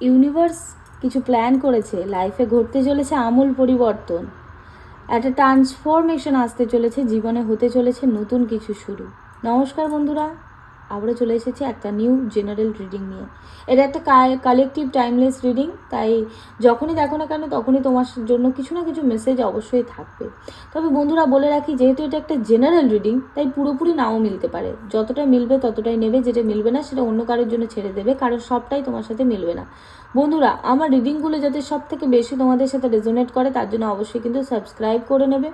Universe কিছু plan করেছে, লাইফে ঘটতে চলেছে আমূল পরিবর্তন। একটা ট্রান্সফরমেশন আসতে চলেছে, জীবনে হতে চলেছে নতুন কিছু শুরু। নমস্কার বন্ধুরা। আবারও চলে এসেছি একটা নিউ জেনারেল রিডিং নিয়ে। এটা একটা কালেকটিভ টাইমলেস রিডিং তাই যখনই দেখো না কেন তখনই তোমার জন্য কিছু না কিছু মেসেজ অবশ্যই থাকবে। তবে বন্ধুরা বলে রাখি, যেহেতু এটা একটা জেনারেল রিডিং তাই পুরোপুরি নাও মিলতে পারে। যতটা মিলবে ততটাই নেবে, যেটা মিলবে না সেটা অন্য কারোর জন্য ছেড়ে দেবে, কারণ সবটাই তোমার সাথে মিলবে না। বন্ধুরা, আমার রিডিংগুলো যাতে সব থেকে বেশি তোমাদের সাথে রেজোনেট করে, তার জন্য অবশ্যই কিন্তু সাবস্ক্রাইব করে নেবে।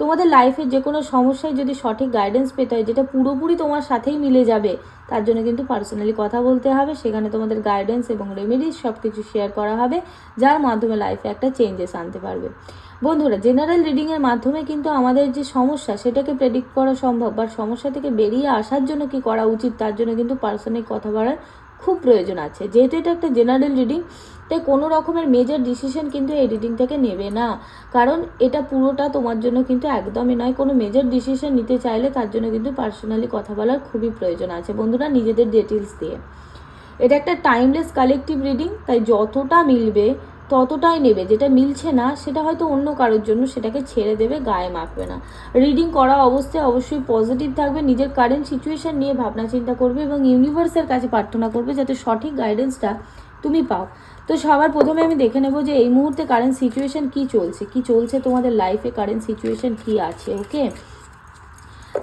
তোমাদের লাইফে যে কোনো সমস্যায় যদি সঠিক গাইডেন্স পেতে হয়, যেটা পুরোপুরি তোমার সাথেই মিলে যাবে, তার জন্য কিন্তু পার্সোনালি কথা বলতে হবে। সেখানে তোমাদের গাইডেন্স এবং রেমেডিস সব কিছু শেয়ার করা হবে, যার মাধ্যমে লাইফে একটা চেঞ্জেস আনতে পারবে। বন্ধুরা জেনারেল রিডিংয়ের মাধ্যমে কিন্তু আমাদের যে সমস্যা, সেটাকে প্রেডিক্ট করা সম্ভব। বা সমস্যা থেকে বেরিয়ে আসার জন্য কি করা উচিত, তার জন্য কিন্তু পার্সোনালি কথা বলার খুব প্রয়োজন আছে। যেহেতু এটা একটা জেনারেল রিডিং তাই কোনো রকমের মেজর ডিসিশন কিন্তু এই রিডিং থেকে নেবে না। কারণ এটা পুরোটা তোমার জন্য কিন্তু একদমই নয়। কোনো মেজর ডিসিশন নিতে চাইলে তার জন্য কিন্তু পার্সোনালি কথা বলার খুবই প্রয়োজন আছে। বন্ধুরা, নিজেদের ডিটেলস দিয়ে। এটা একটা টাইমলেস কালেকটিভ রিডিং তাই যতটা মিলবে ততটাই নেবে, যেটা মিলছে না, সেটা হয়তো অন্য কারোর জন্য সেটাকে ছেড়ে দেবে, গায়ে মাখবে না। রিডিং করা অবস্থায় অবশ্যই পজিটিভ থাকবে, নিজের কারেন্ট সিচুয়েশন নিয়ে ভাবনা চিন্তা করবে এবং ইউনিভার্সের কাছে প্রার্থনা করবে যাতে সঠিক গাইডেন্সটা তুমি পাও। তো সবার প্রথমে আমি দেখে নেব যে এই মুহূর্তে কারেন্ট সিচুয়েশান কি চলছে। কি চলছে তোমাদের লাইফে কারেন্ট সিচুয়েশান কি আছে? ওকে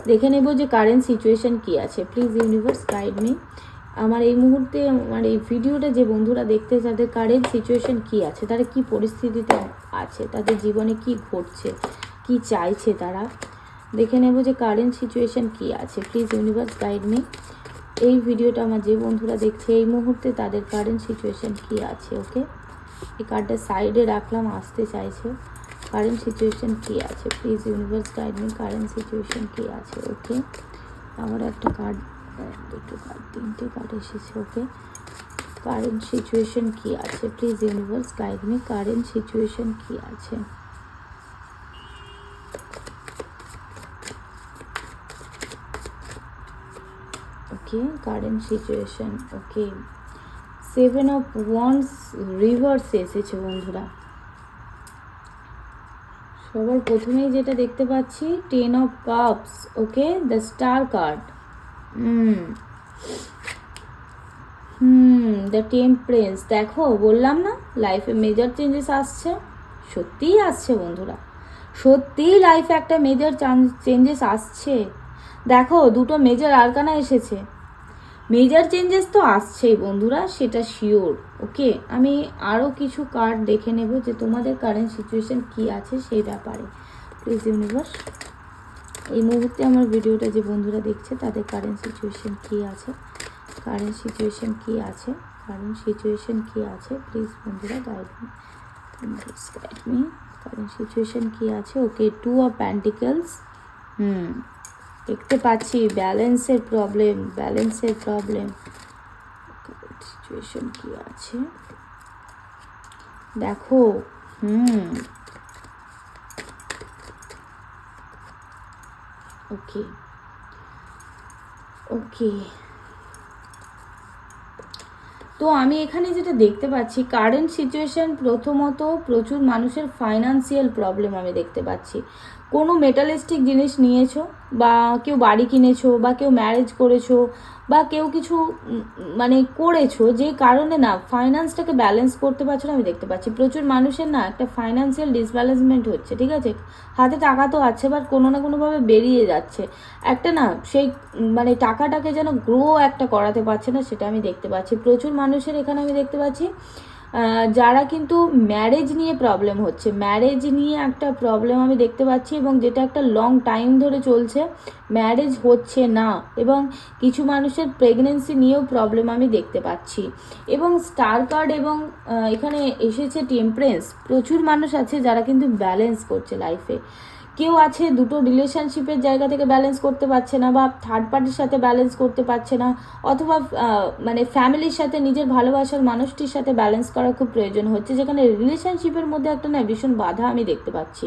দেখে নেব যে কারেন্ট সিচুয়েশন কি আছে। প্লিজ ইউনিভার্স গাইড মি আমার এই মুহূর্তে, আমার এই ভিডিওটা যে বন্ধুরা দেখতে, তাদের কারেন্ট সিচুয়েশন কি আছে? তারা কি পরিস্থিতিতে আছে? তাদের জীবনে কি ঘটছে? কি চাইছে তারা? দেখে নেব যে কারেন্ট সিচুয়েশন কি আছে। প্লিজ ইউনিভার্স গাইড মি এই ভিডিওটা আমার যে বন্ধুরা দেখছে, এই মুহূর্তে তাদের কারেন্ট সিচুয়েশন কি আছে ওকে এই কার্ডটা সাইডে রাখলাম, আসতে চাইছে। কারেন্ট সিচুয়েশন কি আছে? Please universe guide me current situation কি আছে ওকে আমার একটা কার্ড দুটো কার্ড তিনটে কার্ড এসেছে ওকে। কারেন্ট সিচুয়েশন কি আছে? Please universe guide me current situation কি আছে? Okay current situation okay seven of wands reverse এসেছে বন্ধুরা। সবার প্রথমেই যেটা দেখতে পাচ্ছি ten of cups okay the star card hmm. Hmm the temperance দেখো, বললাম না লাইফে মেজর চেঞ্জেস আসছে। সত্যিই আসছে, বন্ধুরা। সত্যিই লাইফে একটা মেজর চেঞ্জেস আসছে। দেখো, দুটো মেজর আরকানা এসেছে। মেজর চেঞ্জেস তো আসছেই, বন্ধুরা, সেটা শিওর ওকে আমি আরও কিছু কার্ড দেখে নেব যে তোমাদের কারেন্ট সিচুয়েশন কি আছে সেই ব্যাপারে। প্লিজ ইউনিভার্স এই মুহূর্তে আমার ভিডিওটা যে বন্ধুরা দেখছে, তাদের কারেন্ট সিচুয়েশন কী আছে? কারেন্ট সিচুয়েশন কী আছে? কারেন্ট সিচুয়েশন কী আছে? প্লিজ বন্ধুরা guide please guide me current situation কী আছে? ওকে টু অফ প্যান্টিকেলস হুম, দেখতে পাচ্ছি ব্যালেন্সের প্রবলেম ব্যালেন্সের প্রবলেম সিচুয়েশন কী আছে? দেখো, হুম ওকে ওকে তো আমি এখানে যেটা দেখতে পাচ্ছি কারেন্ট সিচুয়েশন প্রথমত প্রচুর মানুষের ফাইনান্সিয়াল প্রবলেম আমি দেখতে পাচ্ছি। কোনো মেটালিস্টিক জিনিস নিয়েছো? বা কেউ বাড়ি কিনেছো, বা কেউ ম্যারেজ করেছ, বা কেউ কিছু মানে করেছ যে কারণে না ফাইন্যান্সটাকে ব্যালেন্স করতে পারছ না আমি দেখতে পাচ্ছি। প্রচুর মানুষের না একটা ফাইন্যান্সিয়াল ডিসব্যালেন্সমেন্ট হচ্ছে, ঠিক আছে? হাতে টাকা তো আছে বাট কোনো না কোনোভাবে বেরিয়ে যাচ্ছে। একটা না সেই মানে টাকাটাকে যেন গ্রো একটা করাতে পারছে না, সেটা আমি দেখতে পাচ্ছি। প্রচুর মানুষের এখানে আমি দেখতে পাচ্ছি যারা কিন্তু ম্যারেজ নিয়ে প্রবলেম হচ্ছে। ম্যারেজ নিয়ে একটা প্রবলেম আমি দেখতে পাচ্ছি এবং যেটা একটা লং টাইম ধরে চলছে ম্যারেজ হচ্ছে না এবং কিছু মানুষের প্রেগনেন্সি নিয়েও প্রবলেম আমি দেখতে পাচ্ছি। এবং স্টার কার্ড এবং এখানে এসেছে টেম্পারেন্স প্রচুর মানুষ আছে যারা কিন্তু ব্যালেন্স করছে লাইফে কেউ আছে দুটো রিলেশনশিপের জায়গা থেকে ব্যালেন্স করতে পারছে না বা থার্ড পার্টির সাথে ব্যালেন্স করতে পারছে না, অথবা মানে ফ্যামিলির সাথে নিজের ভালোবাসার মানুষটির সাথে ব্যালেন্স করা খুব প্রয়োজন হচ্ছে। যেখানে রিলেশনশিপের মধ্যে একটা না ভীষণ বাধা আমি দেখতে পাচ্ছি।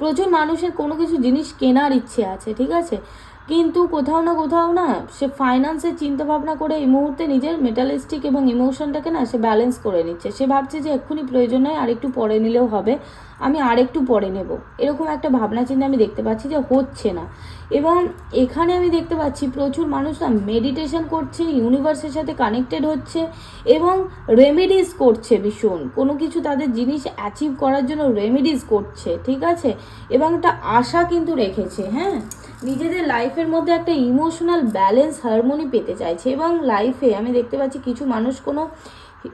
প্রচুর মানুষের কোনো কিছু জিনিস কেনার ইচ্ছে আছে, ঠিক আছে? কিন্তু কোথাও না কোথাও না সে ফাইন্যান্সের চিন্তা ভাবনা করে এই মুহূর্তে নিজের মেটালিস্টিক এবং ইমোশনটাকে না সে ব্যালেন্স করে নিচ্ছে। সে ভাবছে যে এক্ষুনি প্রয়োজন নয় আরেকটু পরে নিলেও হবে, আমি আরেকটু পরে নেব। এরকম একটা ভাবনা চিন্তা আমি দেখতে পাচ্ছি যে হচ্ছে না। এবং এখানে আমি দেখতে পাচ্ছি প্রচুর মানুষ না মেডিটেশন করছে ইউনিভার্সের সাথে কানেক্টেড হচ্ছে এবং রেমেডিস করছে ভীষণ। কোনো কিছু তাদের জিনিস অ্যাচিভ করার জন্য রেমেডিস করছে, ঠিক আছে? এবং একটা আশা কিন্তু রেখেছে হ্যাঁ? নিজেদের লাইফের মধ্যে একটা ইমোশনাল ব্যালেন্স, হারমোনি পেতে চাইছে এবং লাইফে আমি দেখতে পাচ্ছি কিছু মানুষ কোনো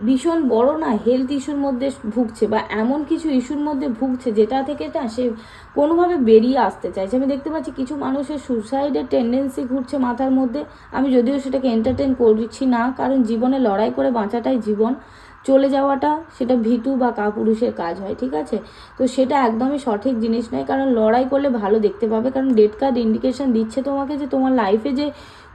ভীষণ বড় না হেলথ ইস্যুর মধ্যে ভুগছে বা এমন কিছু ইস্যুর মধ্যে ভুগছে যেটা থেকে না সে কোনোভাবে বেরিয়ে আসতে চাইছে। আমি দেখতে পাচ্ছি কিছু মানুষের সুসাইডের টেন্ডেন্সি ঘুরছে মাথার মধ্যে। আমি যদিও সেটাকে এন্টারটেন করছি না, কারণ জীবনে লড়াই করে বাঁচাটাই জীবন। চলে যাওয়াটা সেটা ভিটু বা কাপুরুষের কাজ হয়, ঠিক আছে? তো সেটা একদমই সঠিক জিনিস নয়, কারণ লড়াই করলে ভালো দেখতে পাবে, কারণ ডেট কার্ড ইন্ডিকেশন দিচ্ছে তোমাকে যে তোমার লাইফে যে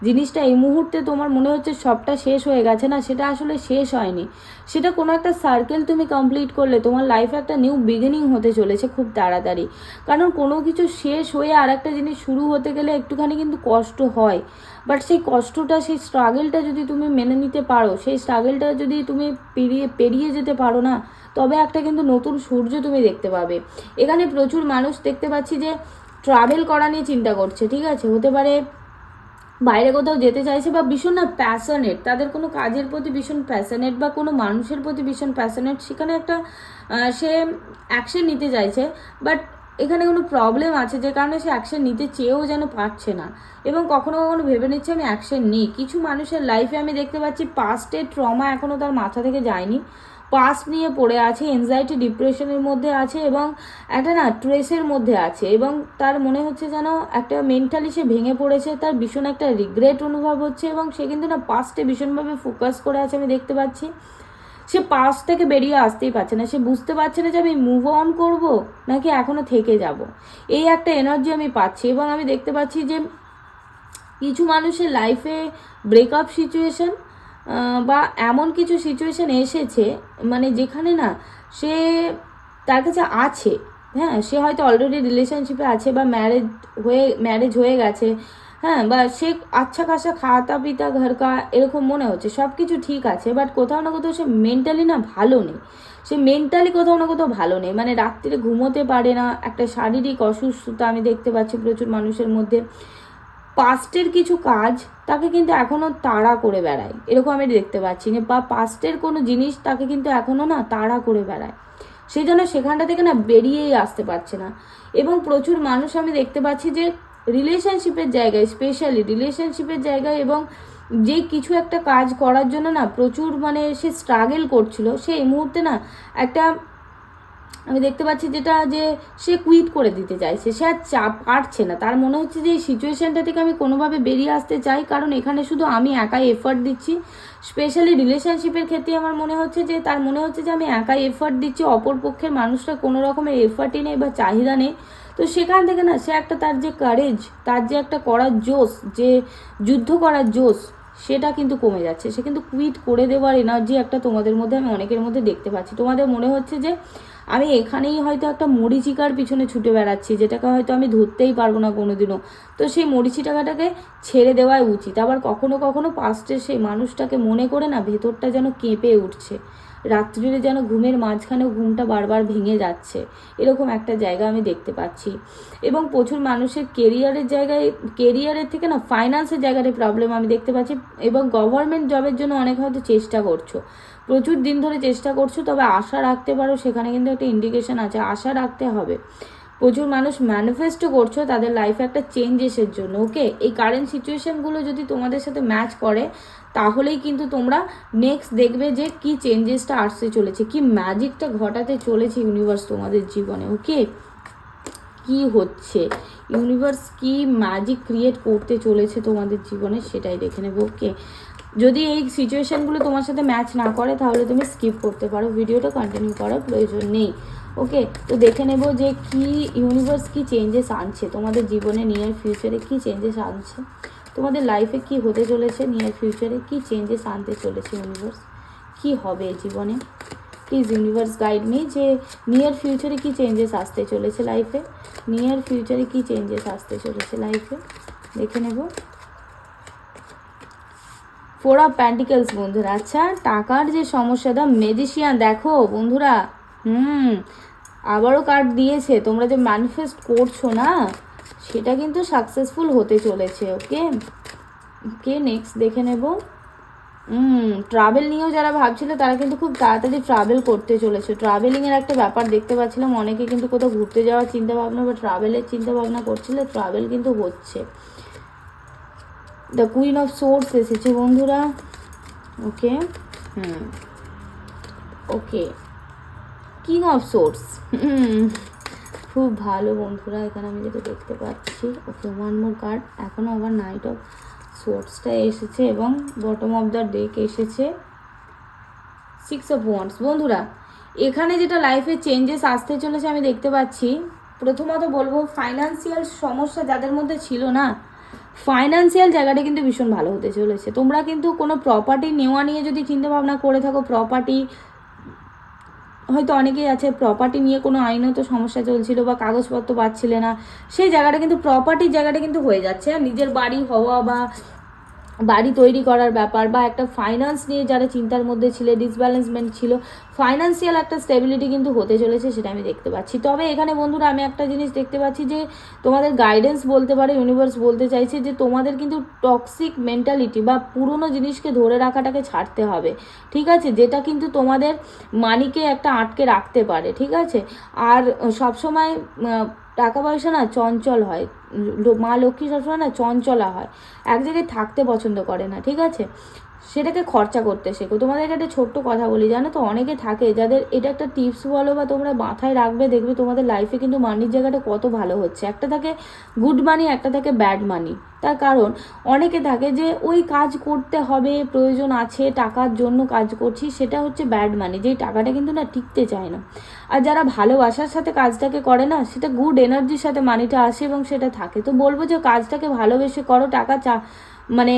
জিনিসটা এই মুহূর্তে তোমার মনে হচ্ছে সবটা শেষ হয়ে গেছে না, সেটা আসলে শেষ হয়নি। সেটা কোনো একটা সার্কেল তুমি কমপ্লিট করলে তোমার লাইফে একটা নিউ বিগিনিং হতে চলেছে খুব তাড়াতাড়ি। কারণ কোনো কিছু শেষ হয়ে আর একটা জিনিস শুরু হতে গেলে একটুখানি কিন্তু কষ্ট হয়। বাট সেই কষ্টটা, সেই স্ট্রাগেলটা যদি তুমি মেনে নিতে পারো, সেই স্ট্রাগেলটা যদি তুমি পেরিয়ে পেরিয়ে যেতে পারো না, তবে একটা কিন্তু নতুন সূর্য তুমি দেখতে পাবে। এখানে প্রচুর মানুষ দেখতে পাচ্ছি যে ট্রাভেল করা নিয়ে চিন্তা করছে, ঠিক আছে? হতে পারে বাইরে কোথাও যেতে চাইছে বা ভীষণ না প্যাশনেট তাদের কোনো কাজের প্রতি ভীষণ প্যাশনেট বা কোনো মানুষের প্রতি ভীষণ প্যাশনেট সেখানে একটা সে অ্যাকশন নিতে চাইছে। বাট এখানে কোনো প্রবলেম আছে? যে কারণে সে অ্যাকশন নিতে চেয়েও যেন পারছে না। এবং কখনো কখনো ভেবে নিচ্ছে, আমি অ্যাকশন নিই। কিছু মানুষের লাইফে আমি দেখতে পাচ্ছি পাস্টের ট্রমা এখনও তার মাথা থেকে যায়নি। পাস্ট নিয়ে পড়ে আছে এনজাইটি ডিপ্রেশনের মধ্যে আছে এবং একটা না ট্রেসের মধ্যে আছে। এবং তার মনে হচ্ছে যেন একটা মেন্টালি সে ভেঙে পড়েছে, তার ভীষণ একটা রিগ্রেট অনুভব হচ্ছে এবং সে কিন্তু না পাস্টে ভীষণভাবে ফোকাস করে আছে আমি দেখতে পাচ্ছি। সে পাস থেকে বেরিয়ে আসতেই পারছে না। সে বুঝতে পারছে না যে আমি মুভ অন করব নাকি এখনও থেকে যাব। এই একটা এনার্জি আমি পাচ্ছি এবং আমি দেখতে পাচ্ছি যে কিছু মানুষের লাইফে ব্রেকআপ সিচুয়েশন বা এমন কিছু সিচুয়েশান এসেছে মানে যেখানে না সে তার কাছে আছে। হ্যাঁ সে হয়তো অলরেডি রিলেশনশিপে আছে বা ম্যারেজ হয়ে ম্যারেজ হয়ে গেছে। হ্যাঁ বা সে আচ্ছা খাসা খাতা পিতা ঘরকা এরকম মনে হচ্ছে। সব কিছু ঠিক আছে বাট কোথাও না কোথাও সে মেন্টালি না ভালো নেই। সে মেন্টালি কোথাও না কোথাও ভালো নেই। মানে রাত্রিরে ঘুমোতে পারে না, একটা শারীরিক অসুস্থতা আমি দেখতে পাচ্ছি প্রচুর মানুষের মধ্যে। পাস্টের কিছু কাজ তাকে কিন্তু এখনও তাড়া করে বেড়ায়। এরকম আমি দেখতে পাচ্ছি না বা পাস্টের কোনো জিনিস তাকে কিন্তু এখনও না তাড়া করে বেড়ায়। সেই জন্য সেখানটা থেকে না বেরিয়েই আসতে পারছে না। এবং প্রচুর মানুষ আমি দেখতে পাচ্ছি যে রিলেশনশিপের জায়গায় স্পেশালি রিলেশনশিপের জায়গায় এবং যে কিছু একটা কাজ করার জন্য না প্রচুর মানে সে স্ট্রাগেল করছিল, সে এই মুহূর্তে না একটা আমি দেখতে পাচ্ছি যেটা যে সে কুইট করে দিতে চাইছে, সে আর চাপ পারছে না। তার মনে হচ্ছে যে এই সিচুয়েশনটা থেকে আমি কোনোভাবে বেরিয়ে আসতে চাই, কারণ এখানে শুধু আমি একাই এফার্ট দিচ্ছি। স্পেশালি রিলেশনশিপের ক্ষেত্রে আমার মনে হচ্ছে যে, তার মনে হচ্ছে যে আমি একাই এফার্ট দিচ্ছি অপর পক্ষের মানুষটা কোনো রকমের এফার্টই নেই বা চাহিদা নেই। তো সেখান থেকে না, সে একটা তার যে কারেজ তার যে একটা করার জোশ, যে যুদ্ধ করার জোশ, সেটা কিন্তু কমে যাচ্ছে। সে কিন্তু কুইট করে দেওয়ার এনার্জি একটা তোমাদের মধ্যে, আমি অনেকের মধ্যে দেখতে পাচ্ছি। তোমাদের মনে হচ্ছে যে আমি এখানেই হয়তো একটা মরিচিকার পিছনে ছুটে বেড়াচ্ছি, যেটাকে হয়তো আমি ধরতেই পারব না কোনোদিনও। তো সেই মরিচিটাকাটাকে ছেড়ে দেওয়াই উচিত। আবার কখনো কখনো পাস্টের সেই মানুষটাকে মনে করে না, ভেতরটা যেন কেঁপে উঠছে। রাত্রিরে যেন ঘুমের মাঝখানেও ঘুমটা বারবার ভেঙে যাচ্ছে। এরকম একটা জায়গা আমি দেখতে পাচ্ছি। এবং প্রচুর মানুষের কেরিয়ারের জায়গায় কেরিয়ারের থেকে না ফাইন্যান্সের জায়গাতে প্রবলেম আমি দেখতে পাচ্ছি এবং গভর্নমেন্ট জবের জন্য অনেক হয়তো চেষ্টা করছ। প্রচুর দিন ধরে চেষ্টা করছ, তবে আশা রাখতে পারো সেখানে কিন্তু একটা ইন্ডিকেশন আছে, আশা রাখতে হবে। প্রচুর মানুষ ম্যানিফেস্টো করছ, তাদের লাইফে একটা চেঞ্জেসের জন্য ওকে এই কারেন্ট সিচুয়েশনগুলো যদি তোমাদের সাথে ম্যাচ করে তাহলেই কিন্তু তোমরা নেক্সট দেখবে যে কি চেঞ্জেসটা আসতে চলেছে, কি ম্যাজিকটা ঘটাতে চলেছে ইউনিভার্স তোমাদের জীবনে ওকে কি হচ্ছে? ইউনিভার্স কি ম্যাজিক ক্রিয়েট করতে চলেছে তোমাদের জীবনে সেটাই দেখে নেব ওকে যদি এই সিচুয়েশনগুলো তোমার সাথে ম্যাচ না করে, তাহলে তুমি স্কিপ করতে পারো ভিডিওটা কন্টিনিউ করার প্রয়োজন নেই ওকে তো দেখে নেব যে কি ইউনিভার্স কি চেঞ্জেস আনছে তোমাদের জীবনে নিয়ার ফিউচারে কি চেঞ্জেস আনছে? তোমাদের লাইফে কি হতে চলেছে? নিয়ার ফিউচারে কি চেঞ্জেস আনতে চলেছে ইউনিভার্স কি হবে জীবনে? প্লিজ ইউনিভার্স গাইড মি যে নিয়ার ফিউচারে কি চেঞ্জেস আসতে চলেছে লাইফে নিয়ার ফিউচারে কি চেঞ্জেস আসতে চলেছে লাইফে দেখে নেব। ফোর অফ প্যান্টিকেলস বন্ধুরা আচ্ছা টাকার যে সমস্যা দা মেজিশিয়ান দেখো বন্ধুরা, হুম, আবারও কার্ড দিয়েছে, তোমরা যে ম্যানিফেস্ট করছ না সেটা কিন্তু সাকসেসফুল হতে চলেছে ওকে ওকে নেক্সট দেখে নেব। ট্রাভেল নিয়েও যারা ভাবছিল, তারা কিন্তু খুব তাড়াতাড়ি ট্রাভেল করতে চলেছে। ট্রাভেলিংয়ের একটা ব্যাপার দেখতে পাচ্ছিলাম, অনেকে কিন্তু কোথাও ঘুরতে যাওয়ার চিন্তা ভাবনা বা ট্রাভেলের চিন্তা ভাবনা করছিল ট্রাভেল কিন্তু হচ্ছে। দ্য কুইন অফ সোর্স এসেছে, বন্ধুরা। Okay hmm. Okay king of swords খুব ভালো বন্ধুরা, এখানে আমি যেটা দেখতে পাচ্ছি ওকে ওয়ান মোর কার্ড এখনও আবার নাইট অফ সোর্সটা এসেছে এবং বটম অফ দ্য ডেক এসেছে। সিক্স অফ ওয়ান্স বন্ধুরা, এখানে যেটা লাইফে চেঞ্জেস আসতে চলেছে আমি দেখতে পাচ্ছি। প্রথমত বলব ফাইন্যান্সিয়াল সমস্যা যাদের মধ্যে ছিল না ফাইন্যান্সিয়াল জায়গাটা কিন্তু ভীষণ ভালো হতে চলেছে। তোমরা কিন্তু কোনো প্রপার্টি নেওয়া নিয়ে যদি চিন্তাভাবনা করে থাকো প্রপার্টি হয়তো অনেকেই আছে প্রপার্টি নিয়ে কোনো আইনত সমস্যা চলছিল বা কাগজপত্র পাচ্ছিলে না, সেই জায়গাটা কিন্তু প্রপার্টির জায়গাটা কিন্তু হয়ে যাচ্ছে। আর নিজের বাড়ি, হওয়া বা বাড়ি তৈরি করার ব্যাপার বা একটা ফাইন্যান্স নিয়ে যারা চিন্তার মধ্যে ছিল ডিসব্যালেন্সমেন্ট ছিল ফাইন্যান্সিয়াল একটা স্টেবিলিটি কিন্তু হতে চলেছে সেটা আমি দেখতে পাচ্ছি। তবে এখানে বন্ধুরা আমি একটা জিনিস দেখতে পাচ্ছি যে, তোমাদের গাইডেন্স বলতে পারে ইউনিভার্স বলতে চাইছে যে, তোমাদের কিন্তু টক্সিক মেন্টালিটি বা পুরনো জিনিসকে ধরে রাখাটাকে ছাড়তে হবে, ঠিক আছে? যেটা কিন্তু তোমাদের মানিকে একটা আটকে রাখতে পারে, ঠিক আছে? আর সবসময় টাকা পয়সা না চঞ্চল হয়। মা লক্ষ্মী সবসময় না চঞ্চলা হয়। এক জায়গায় থাকতে পছন্দ করে না, ঠিক আছে? সেটাকে খরচা করতে শেখো। তোমাদেরকে একটা ছোট্ট কথা বলি, জানো তো? অনেকে থাকে যাদের এটা একটা টিপস বলো বা তোমরা মাথায় রাখবে, দেখবে তোমাদের লাইফে কিন্তু মানির জায়গাটা কত ভালো হচ্ছে। একটা থাকে গুড মানি একটা থাকে ব্যাড মানি তার কারণ, অনেকে থাকে যে ওই কাজ করতে হবে, প্রয়োজন আছে, টাকার জন্য কাজ করছি, সেটা হচ্ছে ব্যাড মানি যেই টাকাটা কিন্তু না টিকতে চায় না। আর যারা ভালোবাসার সাথে কাজটাকে করে না, সেটা গুড এনার্জির সাথে মানিটা আসে এবং সেটা থাকে। তো বলব যে কাজটাকে ভালোবেসে করো, টাকা চা মানে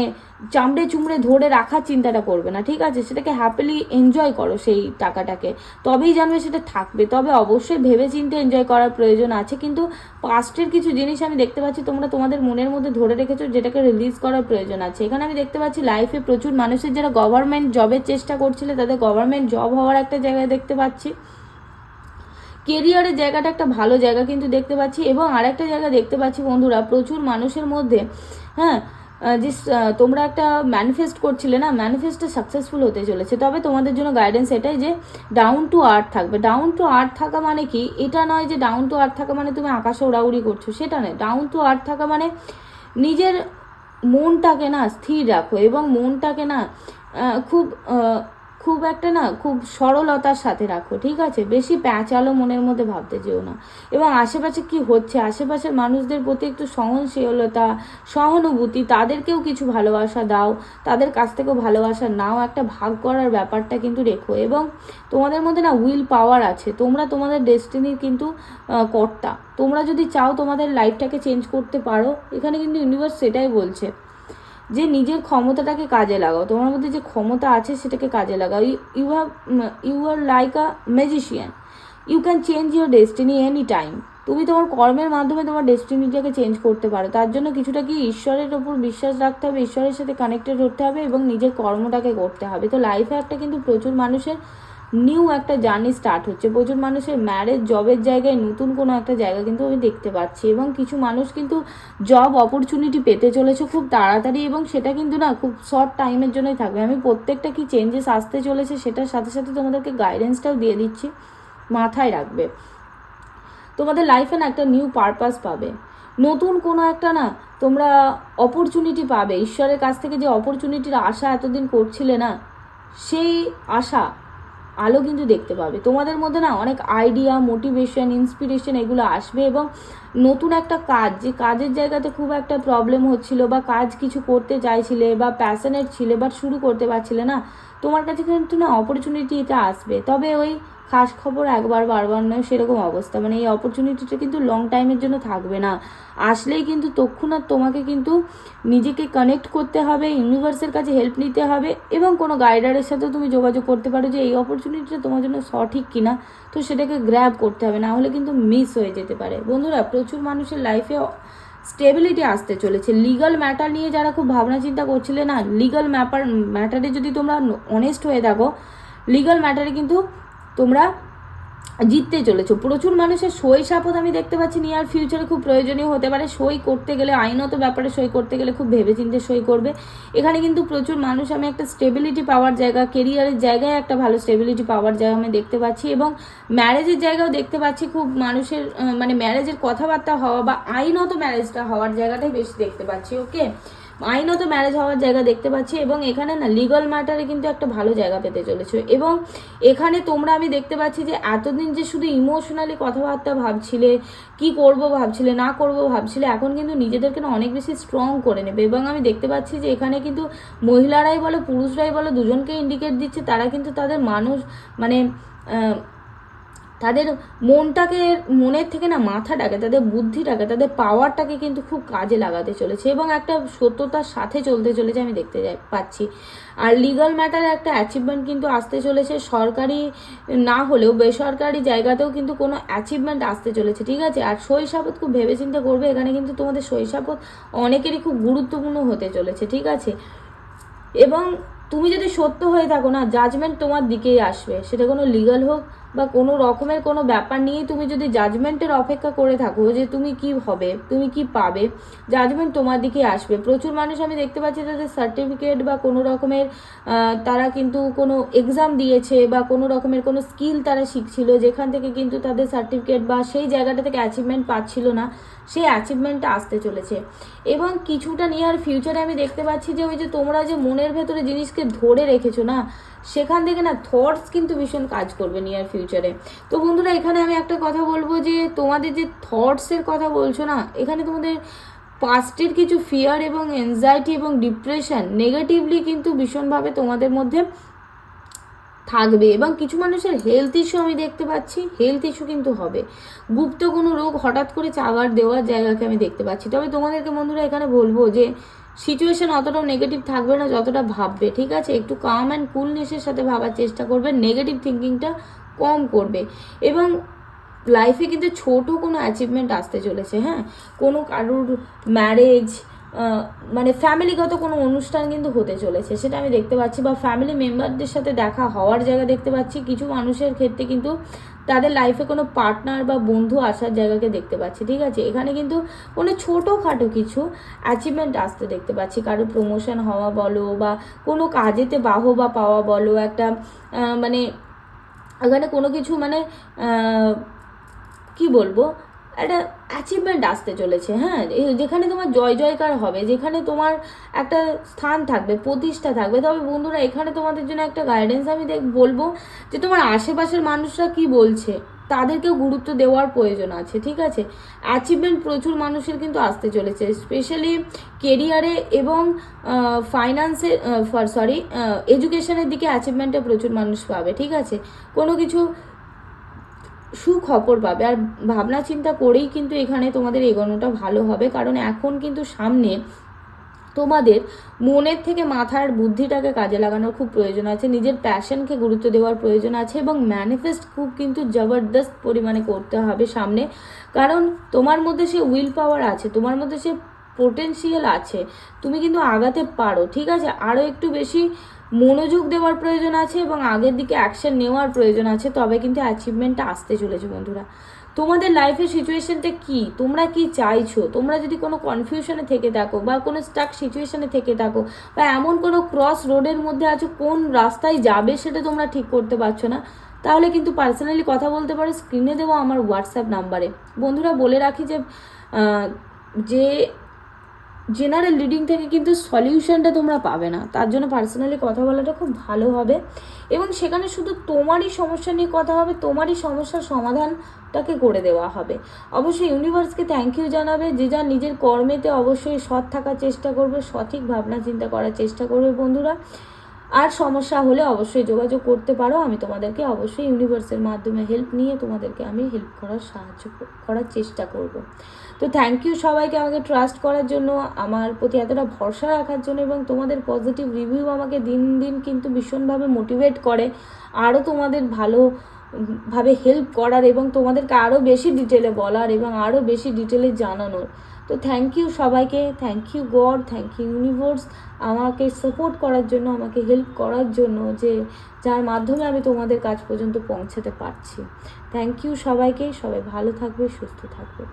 চামড়ে চুমড়ে ধরে রাখার চিন্তাটা করবে না, ঠিক আছে? সেটাকে হ্যাপিলি এনজয় করো সেই টাকাটাকে। তবেই জানবে সেটা থাকবে। তবে অবশ্যই ভেবে চিন্তে এনজয় করার প্রয়োজন আছে। কিন্তু পাস্টের কিছু জিনিস আমি দেখতে পাচ্ছি, তোমরা তোমাদের মনের মধ্যে ধরে রেখেছো, যেটাকে রিলিজ করার প্রয়োজন আছে। এখানে আমি দেখতে পাচ্ছি লাইফে প্রচুর মানুষের যারা গভর্নমেন্ট জবের চেষ্টা করছিলে, তাদের গভর্নমেন্ট জব হওয়ার একটা জায়গায় দেখতে পাচ্ছি। কেরিয়ারের জায়গাটা একটা ভালো জায়গা কিন্তু দেখতে পাচ্ছি। এবং আরেকটা জায়গা দেখতে পাচ্ছি বন্ধুরা, প্রচুর মানুষের মধ্যে হ্যাঁ যে তোমরা একটা ম্যানিফেস্ট করছিলে না? ম্যানিফেস্টে সাকসেসফুল হতে চলেছে। তবে তোমাদের জন্য গাইডেন্স এটাই যে ডাউন টু আর্থ থাকবে। ডাউন টু আর্থ থাকা মানে কি? এটা নয় যে ডাউন টু আর্থ থাকা মানে তুমি আকাশে উড়াউড়ি করছ। সেটা নয়। ডাউন টু আর্থ থাকা মানে নিজের মনটাকে না স্থির রাখো এবং মনটাকে না খুব খুব একটা না, খুব সরলতার সাথে রাখো, ঠিক আছে? বেশি প্যাঁচালো মনের মধ্যে ভাবতে যেও না। এবং আশেপাশে কি হচ্ছে? আশেপাশের মানুষদের প্রতি একটু সহনশীলতা, সহানুভূতি, তাদেরকেও কিছু ভালোবাসা দাও। তাদের কাছ থেকেও ভালোবাসা নাও। একটা ভাগ করার ব্যাপারটা কিন্তু রেখো। এবং তোমাদের মধ্যে না উইল পাওয়ার আছে। তোমরা তোমাদের ডেস্টিনির কিন্তু কর্তা। তোমরা যদি চাও তোমাদের লাইফটাকে চেঞ্জ করতে পারো, এখানে কিন্তু ইউনিভার্স সেটাই বলছে। যে নিজের ক্ষমতাটাকে কাজে লাগাও, তোমার মধ্যে যে ক্ষমতা আছে সেটাকে কাজে লাগাও। You have you are like a magician you can change your destiny any time তুমি তোমার কর্মের মাধ্যমে তোমার ডেস্টিনিটাকে চেঞ্জ করতে পারো। তার জন্য কিছুটা কি ঈশ্বরের ওপর বিশ্বাস রাখতে হবে, ঈশ্বরের সাথে কানেক্টেড হতে হবে এবং নিজের কর্মটাকে করতে হবে। তো লাইফে একটা কিন্তু প্রচুর মানুষের নিউ একটা জার্নি স্টার্ট হচ্ছে। প্রচুর মানুষের ম্যারেজ জবের জায়গায় নতুন কোনো একটা জায়গা কিন্তু আমি দেখতে পাচ্ছি এবং কিছু মানুষ কিন্তু জব অপরচুনিটি পেতে চলেছে খুব তাড়াতাড়ি এবং সেটা কিন্তু না খুব শর্ট টাইমের জন্যই থাকবে। আমি প্রত্যেকটা কি চেঞ্জেস আসতে চলেছে সেটার সাথে সাথে তোমাদেরকে গাইডেন্সটাও দিয়ে দিচ্ছি, মাথায় রাখবে। তোমাদের লাইফে না একটা নিউ পারপাস পাবে। নতুন কোনো একটা না তোমরা অপরচুনিটি পাবে। ঈশ্বরের কাছ থেকে যে অপরচুনিটির আশা এতদিন করছিলে না, সেই আশা আলো কিন্তু দেখতে পাবে। তোমাদের মধ্যে না অনেক আইডিয়া মোটিভেশন ইন্সপিরেশন এগুলো আসবে এবং নতুন একটা কাজ, যে কাজের জায়গাতে খুব একটা প্রবলেম হচ্ছিল বা কাজ কিছু করতে চাইছিলে বা প্যাশনেট ছিলে বা শুরু করতে পারছিলে না, তোমার কাছে কিন্তু না অপরচুনিটি এটা আসবে। তবে ওই খাস খবর একবার বারবার নয়, সেরকম অবস্থা। মানে এই অপরচুনিটিটা কিন্তু লং টাইমের জন্য থাকবে না। আসলেই কিন্তু তৎক্ষণাৎ তোমাকে কিন্তু নিজেকে কানেক্ট করতে হবে ইউনিভার্সের কাছে হেল্প নিতে হবে এবং কোনো গাইডারের সাথেও তুমি যোগাযোগ করতে পারো যে এই অপরচুনিটিটা তোমার জন্য সঠিক কিনা, তো সেটাকে গ্র্যাব করতে হবে। না হলে কিন্তু মিস হয়ে যেতে পারে। বন্ধুরা, প্রচুর মানুষের লাইফে স্টেবিলিটি আসতে চলেছে। লিগাল ম্যাটার নিয়ে যারা খুব ভাবনা চিন্তা করছিলে না লিগাল ম্যাপার ম্যাটারে যদি তোমরা অনেস্ট হয়ে থাকো লিগাল ম্যাটারে কিন্তু তোমরা জিততে চলেছো। প্রচুর মানুষের সই সাপথ আমি দেখতে পাচ্ছি। নিয়ার ফিউচারে খুব প্রয়োজনীয় হতে পারে। সই করতে গেলে, আইনত ব্যাপারে সই করতে গেলে খুব ভেবেচিন্তে সই করবে। এখানে কিন্তু প্রচুর মানুষ, আমি একটা স্টেবিলিটি পাওয়ার জায়গা কেরিয়ারের জায়গায় একটা ভালো স্টেবিলিটি পাওয়ার জায়গা আমি দেখতে পাচ্ছি এবং ম্যারেজের জায়গাও দেখতে পাচ্ছি। খুব মানুষের মানে ম্যারেজের কথাবার্তা হওয়া বা আইনত ম্যারেজটা হওয়ার জায়গাটাই বেশি দেখতে পাচ্ছি। ওকে আইনত ম্যারেজ হওয়ার জায়গা দেখতে পাচ্ছি এবং এখানে না লিগাল ম্যাটারে কিন্তু একটা ভালো জায়গা পেতে চলেছে এবং এখানে তোমরা আমি দেখতে পাচ্ছি যে এতদিন যে শুধু ইমোশনালি কথাবার্তা ভাবছিলে, কি করব ভাবছিলে, না করব ভাবছিলে, এখন কিন্তু নিজেদেরকে না অনেক বেশি স্ট্রং করে নেবে এবং আমি দেখতে পাচ্ছি যে এখানে কিন্তু মহিলারাই বলো, পুরুষরাই বলো, দুজনকে ইন্ডিকেট দিচ্ছে, তারা কিন্তু তাদের মানুষ মানে তাদের মনটাকে, মনের থেকে না মাথাটাকে, তাদের বুদ্ধিটাকে, তাদের পাওয়ারটাকে কিন্তু খুব কাজে লাগাতে চলেছে এবং একটা সত্যতার সাথে চলতে চলেছে আমি দেখতে পাচ্ছি। আর লিগাল ম্যাটারে একটা অ্যাচিভমেন্ট কিন্তু আসতে চলেছে, সরকারি না হলেও বেসরকারি জায়গাতেও কিন্তু কোনো অ্যাচিভমেন্ট আসতে চলেছে, ঠিক আছে? আর শৈশাবত খুব ভেবেচিন্তে করবে, এখানে কিন্তু তোমাদের শৈশাবত অনেকেরই খুব গুরুত্বপূর্ণ হতে চলেছে, ঠিক আছে? এবং তুমি যদি সত্য হয়ে থাকো না জাজমেন্ট তোমার দিকেই আসবে, সেটা কোনো লিগাল হোক বা কোনো রকমের কোনো ব্যাপার নিয়েই তুমি যদি জাজমেন্টের অপেক্ষা করে থাকো যে তুমি কি হবে, তুমি কি পাবে জাজমেন্ট তোমার দিকে আসবে। প্রচুর মানুষ আমি দেখতে পাচ্ছি তাদের সার্টিফিকেট বা কোনো রকমের তারা কিন্তু কোনো এক্সাম দিয়েছে বা কোনো রকমের কোনো স্কিল তারা শিখছিল, যেখান থেকে কিন্তু তাদের সার্টিফিকেট বা সেই জায়গাটা থেকে অ্যাচিভমেন্ট পাচ্ছিল না, সেই অ্যাচিভমেন্টটা আসতে চলেছে। এবং কিছুটা নিয়ার ফিউচারে আমি দেখতে পাচ্ছি যে ওই যে তোমরা যে মনের ভেতরে জিনিসকে ধরে রেখেছো না, সেখান থেকে না থটস কিন্তু ভীষণ কাজ করবে নিয়ার ফিউচারে তো বন্ধুরা, এখানে আমি একটা কথা বলব যে, তোমাদের যে থটসের কথা বলছো না, এখানে তোমাদের পাস্টের কিছু ফিয়ার এবং এনজাইটি এবং ডিপ্রেশন নেগেটিভলি কিন্তু ভীষণভাবে তোমাদের মধ্যে থাকবে এবং কিছু মানুষের হেলথ ইস্যু আমি দেখতে পাচ্ছি হেলথ ইস্যু কিন্তু হবে। গুপ্ত কোনো রোগ হঠাৎ করে চাগার দেওয়ার জায়গাকে আমি দেখতে পাচ্ছি। তবে তোমাদেরকে বন্ধুরা, এখানে বলব যে সিচুয়েশন অতটাও নেগেটিভ থাকবে না, যতটা ভাববে, ঠিক আছে? একটু কাম অ্যান্ড কুলনেসের সাথে ভাবার চেষ্টা করবে নেগেটিভ থিঙ্কিংটা কম করবে। এবং লাইফে কিন্তু ছোট কোনো অ্যাচিভমেন্ট আসতে চলেছে হ্যাঁ? কোনো কারুর ম্যারেজ মানে ফ্যামিলিগত কোনো অনুষ্ঠান কিন্তু হতে চলেছে। সেটা আমি দেখতে পাচ্ছি বা ফ্যামিলি মেম্বারদের সাথে দেখা হওয়ার জায়গা দেখতে পাচ্ছি। কিছু মানুষের ক্ষেত্রে কিন্তু তাদের লাইফে কোনো পার্টনার বা বন্ধু আসার জায়গাকে দেখতে পাচ্ছি, ঠিক আছে? এখানে কিন্তু কোনো ছোটোখাটো কিছু অ্যাচিভমেন্ট আসতে দেখতে পাচ্ছি। কারও প্রমোশন হওয়া বলো বা কোনো কাজেতে বাহ বা পাওয়া বলো, একটা মানে এখানে কোনো কিছু মানে কি বলব? একটা অ্যাচিভমেন্ট আসতে চলেছে হ্যাঁ? যেখানে তোমার জয় জয়কার হবে, যেখানে তোমার একটা স্থান থাকবে, প্রতিষ্ঠা থাকবে, তবে বন্ধুরা এখানে তোমাদের জন্য একটা গাইডেন্স আমি দেখ, বলব যে তোমার আশেপাশের মানুষরা কি বলছে? তাদেরকেও গুরুত্ব দেওয়ার প্রয়োজন আছে, ঠিক আছে? অ্যাচিভমেন্ট প্রচুর মানুষের কিন্তু আসতে চলেছে স্পেশালি কেরিয়ারে এবং ফাইন্যান্সে সরি এডুকেশনের দিকে অ্যাচিভমেন্টে প্রচুর মানুষ পাবে, ঠিক আছে? কোনো কিছু সুখবর পাবে, আর ভাবনা চিন্তা করেই কিন্তু এখানে তোমাদের এগোনোটা ভালো হবে, কারণ এখন কিন্তু সামনে তোমাদের মনের থেকে মাথার বুদ্ধিটাকে কাজে লাগানোর খুব প্রয়োজন আছে, নিজের প্যাশনকে গুরুত্ব দেওয়ার প্রয়োজন আছে এবং ম্যানিফেস্ট খুব কিন্তু জবরদস্ত পরিমাণে করতে হবে সামনে। কারণ তোমার মধ্যে সে উইল পাওয়ার আছে, তোমার মধ্যে সে পোটেন্সিয়াল আছে, তুমি কিন্তু আগাতে পারো, ঠিক আছে? আরও একটু বেশি মনোযোগ দেওয়ার প্রয়োজন আছে এবং আগের দিকে অ্যাকশন নেওয়ার প্রয়োজন আছে, তবে কিন্তু অ্যাচিভমেন্টটা আসতে চলেছে বন্ধুরা। তোমাদের লাইফের সিচুয়েশনটা কি? তোমরা কি চাইছো? তোমরা যদি কোনো কনফিউশনে থেকে থাকো বা কোনো স্টাক সিচুয়েশনে থেকে থাকো বা এমন কোনো ক্রস রোডের মধ্যে আছো কোন রাস্তায় যাবে সেটা তোমরা ঠিক করতে পারছ না, তাহলে কিন্তু পার্সোনালি কথা বলতে পারো। স্ক্রিনে দেবো আমার হোয়াটসঅ্যাপ নাম্বারে বন্ধুরা বলে রাখি যে যে জেনারেল রিডিং থেকে কিন্তু সলিউশনটা তোমরা পাবে না। তার জন্য পার্সোনালি কথা বলাটা খুব ভালো হবে। এবং সেখানে শুধু তোমারই সমস্যা নিয়ে কথা হবে, তোমারই সমস্যার সমাধানটাকে করে দেওয়া হবে। অবশ্যই ইউনিভার্সকে থ্যাংক ইউ জানাবে যে যা নিজের কর্মেতে অবশ্যই সৎ থাকার চেষ্টা করবে, সঠিক ভাবনা চিন্তা করার চেষ্টা করবে বন্ধুরা। আর সমস্যা হলে অবশ্যই যোগাযোগ করতে পারো। আমি তোমাদেরকে অবশ্যই ইউনিভার্সের মাধ্যমে হেল্প নিয়ে তোমাদেরকে আমি হেল্প করার সাহায্য করার চেষ্টা করব। তো থ্যাংক ইউ সবাইকে আমাকে ট্রাস্ট করার জন্য, আমার প্রতি এতটা ভরসা রাখার জন্য এবং তোমাদের পজিটিভ রিভিউ আমাকে দিন দিন কিন্তু ভীষণভাবে মোটিভেট করে, আরও তোমাদের ভালো ভাবে হেল্প করার এবং তোমাদেরকে আরও বেশি ডিটেলে বলার এবং আরও বেশি ডিটেলে জানানোর। তো থ্যাংক ইউ সবাইকে thank you God thank you universe আমাকে সাপোর্ট করার জন্য, আমাকে হেল্প করার জন্য যে, যার মাধ্যমে আমি তোমাদের কাজ পর্যন্ত পৌঁছাতে পারছি। থ্যাংক ইউ সবাইকে, সবাই ভালো থাকবে, সুস্থ থাকবে।